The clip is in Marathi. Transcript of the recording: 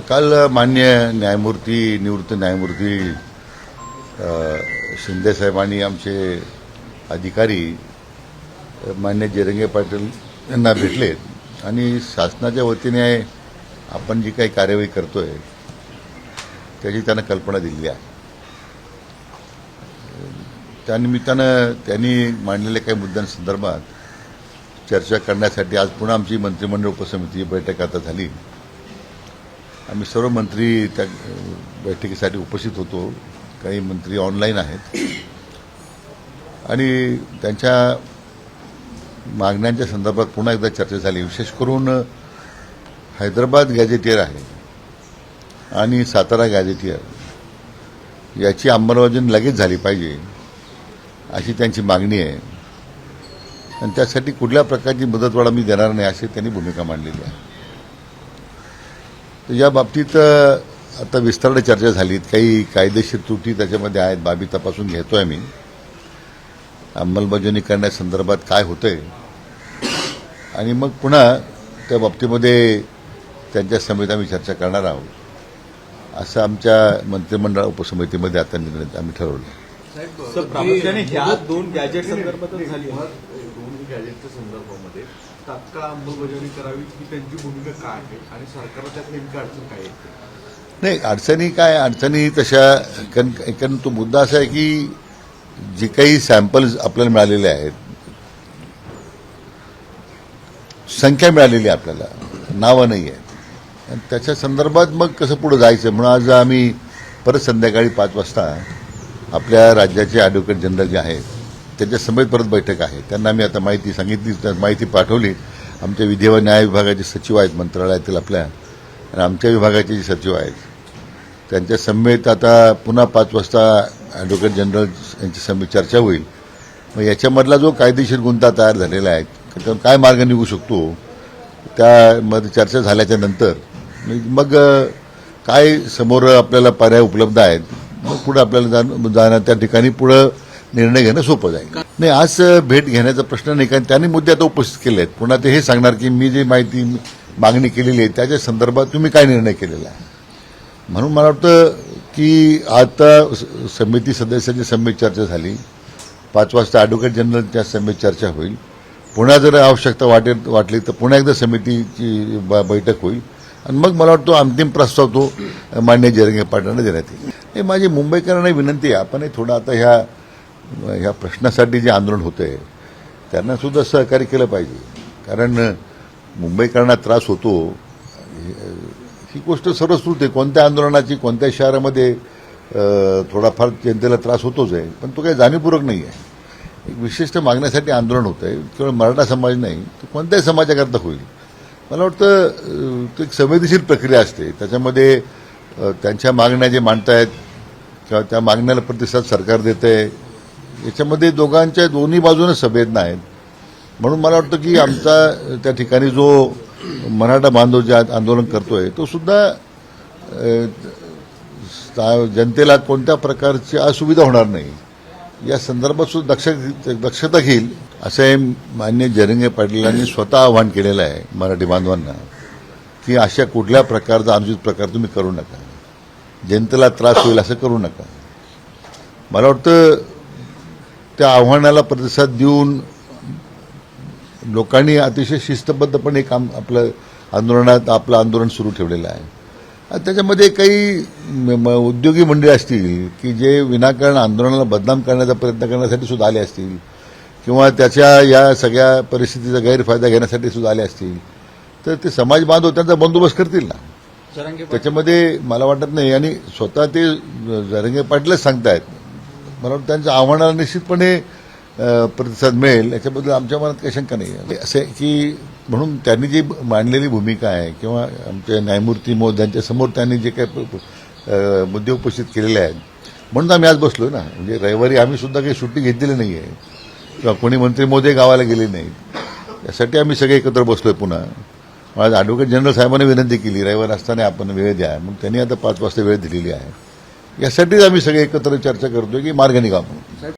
काल मान्य न्यायमूर्ती निवृत्त न्यायमूर्ती अ, शिंदेसाहेबांनी आमचे अधिकारी मान्य जिरंगे पाटील यांना भेटलेत आणि शासनाच्या वतीने आपण जी काही कार्यवाही करतोय त्याची त्यांना कल्पना दिलेली आहे. त्यानिमित्तानं त्यांनी मांडलेल्या काही मुद्द्यांसंदर्भात चर्चा करण्यासाठी आज पुन्हा आमची मंत्रिमंडळ उपसमितीची बैठक आता झाली. आम्ही सर्व मंत्री त्या बैठकीसाठी उपस्थित होतो. काही मंत्री ऑनलाईन आहेत. आणि त्यांच्या मागण्यांच्या संदर्भात पुन्हा एकदा चर्चा झाली. विशेष करून हैदराबाद गॅझेटियर आहे आणि सातारा गॅझेटियर याची अंमलबजावणी लगेच झाली पाहिजे अशी त्यांची मागणी आहे. आणि त्यासाठी कुठल्या प्रकारची मुदतवाढ मी देणार नाही अशी त्यांनी भूमिका मांडलेली आहे. या बाबतीत आता विस्ताराने चर्चा झालीत. काही कायदेशीर त्रुटी त्याच्यामध्ये आहेत बाबी तपासून घेतोय मी. अंमलबजावणी करण्यासंदर्भात काय होतंय? आणि मग पुन्हा त्या बाबतीमध्ये त्यांच्या समिती आम्ही चर्चा करणार आहोत. असं आमच्या मंत्रिमंडळ उपसमितीमध्ये आता निर्णय आम्ही ठरवलं. सर प्रामुख्याने ह्या दोन गॅजेट संदर्भातच झाली. आहे. दोन गॅजेटच्या संदर्भामध्ये तात्काळ अंमलबजावणी करावी ही त्यांची भूमिका काय आहे? आणि सरकारला त्यात नेमकी अडचण काय नाही अडचणी काय? अडचणी तशा कारण कारण तो मुद्दा असा आहे की जे काही सॅम्पल्स आपल्याला मिळालेले आहेत संख्या मिळालेली आहे आपल्याला नावं नाही आहेत. आणि त्याच्या संदर्भात मग कसं पुढं जायचं? म्हणून आज आम्ही परत संध्याकाळी पाच वाजता आपल्या राज्याचे ॲडव्होकेट जनरल जे आहेत त्याच्या समेत परत बैठक आहे. त्यांना आम्ही आता माहिती सांगितली माहिती पाठवली. आमच्या विधी व न्याय विभागाचे सचिव आहेत मंत्रालयातील आपल्या. आणि आमच्या विभागाचे जे सचिव आहेत त्यांच्या समेत आता पुन्हा पाच वाजता ॲडव्होकेट जनरल यांची समेत चर्चा होईल. मग याच्यामधला जो कायदेशीर गुंता तयार झालेला आहे त्यातून काय मार्ग निघू शकतो त्यामध्ये चर्चा झाल्याच्यानंतर मग काय समोर आपल्याला पर्याय उपलब्ध आहेत मग पुढं आपल्याला जाण जाणं त्या ठिकाणी पुढं निर्णय घेणं सोपं जाईल. नाही आज भेट घेण्याचा प्रश्न नाही कारण त्यांनी मुद्दे आता उपस्थित केले आहेत. पुन्हा ते हे सांगणार की मी जी माहिती मागणी केलेली आहे त्याच्या संदर्भात तुम्ही काय निर्णय केलेला आहे? म्हणून मला वाटतं की आता समिती सदस्याची समित चर्चा झाली. पाच वाजता ॲडव्होकेट जनरलच्या समित चर्चा होईल. पुन्हा जर आवश्यकता वाटेल वाटली तर पुन्हा एकदा समितीची बैठक होईल. आणि मग मला वाटतो अंतिम प्रस्ताव तो मान्य जरंगे पाटलांना देण्यात येईल. हे माझी मुंबईकरांना विनंती आहे आपण हे थोडं आता ह्या ह्या प्रश्नासाठी जे आंदोलन होतंय त्यांना सुद्धा सहकार्य केलं पाहिजे. कारण मुंबईकरांना त्रास होतो. ही गोष्ट सर्वश्रुत आहे कोणत्या आंदोलनाची कोणत्या शहरामध्ये थोडाफार जनतेला त्रास होतोच आहे. पण तो काही जाणीवपूर्वक नाही आहे. एक विशिष्ट मागण्यासाठी आंदोलन होतं आहे केवळ मराठा समाज नाही तर कोणत्याही समाजाकरता होईल. मला वाटतं तो एक संवेदनशील प्रक्रिया असते. त्याच्यामध्ये त्यांच्या मागण्या जे मांडतायत किंवा त्या मागण्याला प्रतिसाद सरकार देतं आहे याच्यामध्ये दोघांच्या दोन्ही बाजूने संवेदना आहेत म्हणून मला वाटतं की आमचा त्या ठिकाणी जो मराठा बांधव जे आंदोलन करतोय तो सुद्धा जनतेला कोणत्या प्रकारची असुविधा होणार नाही. या संदर्भात सुद्धा दक्ष दक्षता घेईल असं हे मान्य जरंगे पाटीलांनी स्वतः आवाहन केलेलं आहे मराठी बांधवांना की अशा कुठल्या प्रकारचा अनुचित प्रकार तुम्ही करू नका. जनतेला त्रास होईल असं करू नका. मला वाटतं त्या आव्हानाला प्रतिसाद देऊन लोकांनी अतिशय शिस्तबद्धपणे काम आपलं आंदोलनात आपलं आंदोलन सुरू ठेवलेलं आहे. त्याच्यामध्ये काही उद्योगी मंडळी असतील की जे विनाकारण आंदोलनाला बदनाम करण्याचा प्रयत्न करण्यासाठी सुद्धा आले असतील किंवा त्याच्या या सगळ्या परिस्थितीचा गैरफायदा घेण्यासाठी सुद्धा आले असतील तर ते समाज बांधव त्यांचा बंदोबस्त करतील ना. त्याच्यामध्ये मला वाटत नाही. आणि स्वतः ते जरंगे पाटीलच सांगतायत. मला वाटतं त्यांच्या आव्हानाला निश्चितपणे प्रतिसाद मिळेल. याच्याबद्दल आमच्या मनात काही शंका नाही असे म्हणजे असं आहे की म्हणून त्यांनी जी मांडलेली भूमिका आहे किंवा आमच्या न्यायमूर्ती मोद समोर त्यांनी जे काही मुद्दे उपस्थित केलेले आहेत म्हणून आम्ही आज बसलो ना. म्हणजे रविवारी आम्ही सुद्धा काही सुट्टी घेतलेली नाही आहे किंवा कोणी मंत्री मोदी गावाला गेले नाहीत. यासाठी आम्ही सगळे एकत्र बसलो आहे पुन्हा. आज ॲडव्होकेट जनरल साहेबांनी विनंती केली रविवार असताना आपण वेळ द्या. मग त्यांनी आता पाच वाजता वेळ दिलेली आहे. यासाठीच आम्ही सगळे एकत्र चर्चा करतोय की मार्ग निघा म्हणून.